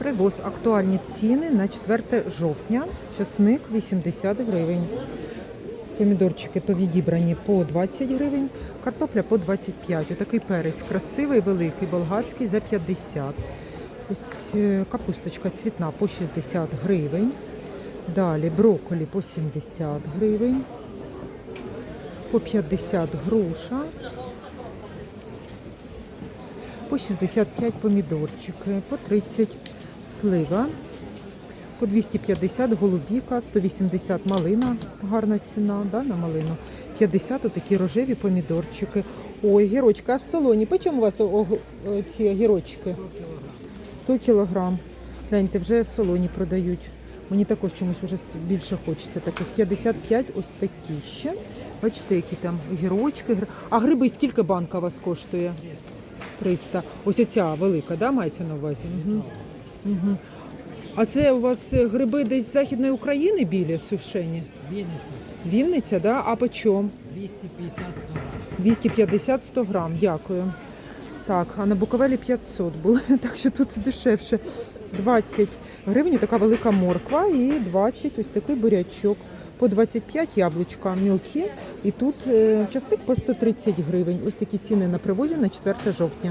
Привоз актуальні ціни на 4 жовтня. Часник 80 гривень. Помідорчики то відібрані по 20 гривень, картопля по 25. Отакий перець красивий, великий, болгарський за 50. Ось е, капусточка цвітна по 60 гривень. Далі брокколі по 70 гривень. По 50 груша. По 65 помідорчики, по 30 слива, по 250 голубіка, 180 малина, гарна ціна да, на малину. 50 отакі рожеві помідорчики. Ой, гірочка, а солоні. По чому у вас о- о- ці гірочки? 100 кілограм. Гляньте, вже солоні продають. Мені також чомусь вже с- більше хочеться таких. 55 ось такі ще. Бачите, які там гірочки. А гриби скільки банка у вас коштує? 300. Ось оця велика, да, мається на увазі? Угу. Угу. А це у вас е, гриби десь з Західної України білі, сушені? Вінниця Вінниця, да? А по чому? 250 100 250-100 грам. грам, дякую. Так, а на Буковелі 500 було, так що тут дешевше. 20 гривень така велика морква і 20 ось такий бурячок. По 25 яблучка мілкі. І тут е, частик по 130 гривень. Ось такі ціни на привозі на 4 жовтня.